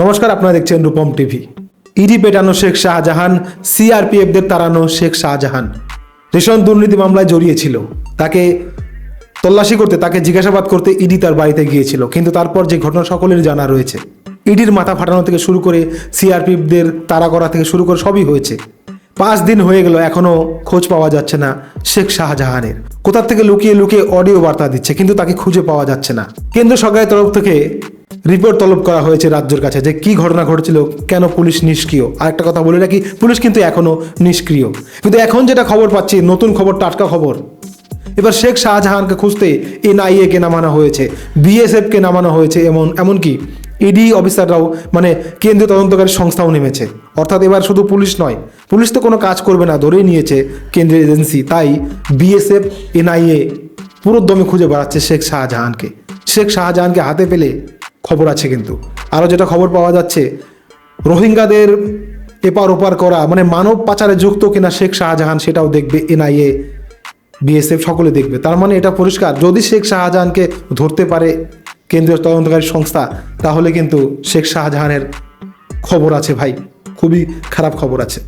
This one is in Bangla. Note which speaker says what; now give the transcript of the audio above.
Speaker 1: নমস্কার, আপনারা দেখছেন রূপম টিভি। ইডি পেটানো শেখ শাহজাহান সিআরপিএফদের তাড়ানো শেখ শাহজাহান। রেশন দুর্নীতি মামলায় জড়িয়েছিল। তাকে তল্লাশি করতে, তাকে জিজ্ঞাসাবাদ করতে ইডি তার বাড়িতে গিয়েছিল। কিন্তু তারপর যে ঘটনা সকলের জানা রয়েছে ইডির মাথা ফাটানো থেকে শুরু করে সিআরপিএফদের তাড়া করা থেকে শুরু করে সবই হয়েছে। পাঁচ দিন হয়ে গেল, এখনও খোঁজ পাওয়া যাচ্ছে না শেখ শাহজাহানের। কোথা থেকে লুকিয়ে লুকিয়ে অডিও বার্তা দিচ্ছে, কিন্তু তাকে খুঁজে পাওয়া যাচ্ছে না। কেন্দ্র সরকারের তরফ থেকে রিপোর্ট তলব করা হয়েছে রাজ্যের কাছে যে কি ঘটনা ঘটেছিল, কেন পুলিশ নিষ্ক্রিয়? আর একটা কথা বলে রাখি, পুলিশ কিন্তু এখনও নিষ্ক্রিয়। কিন্তু এখন যেটা খবর পাচ্ছি, নতুন খবর, টাটকা খবর। এবার শেখ শাহজাহানকে খুঁজতে এনআইএকে নামানো হয়েছে বিএসএফকে নামানো হয়েছে, এমন, এমনকি ইডি অফিসাররাও মানে কেন্দ্রীয় তদন্তকারী সংস্থাও নেমেছে। অর্থাৎ এবার শুধু পুলিশ নয়, পুলিশ তো কোনো কাজ করবে না, ধরেই নিয়েছে কেন্দ্রীয় এজেন্সি। তাই বিএসএফ, এনআইএ পুরো দমে খুঁজে বেড়াচ্ছে শেখ শাহজাহানকে। শেখ শাহজাহানকে হাতে পেলে খবর আছে কিন্তু। আরও যেটা খবর পাওয়া যাচ্ছে, রোহিঙ্গাদের এপার ওপার করা মানে মানব পাচারে যুক্ত কিনা শেখ শাহজাহান সেটাও দেখবে এনআইএ বিএসএফ সকলে দেখবে। তার মানে এটা পরিষ্কার। যদি শেখ শাহজাহানকে ধরতে পারে কেন্দ্রীয় তদন্তকারী সংস্থা, তাহলে কিন্তু শেখ শাহজাহানের খবর আছে ভাই। খুবই খারাপ খবর আছে।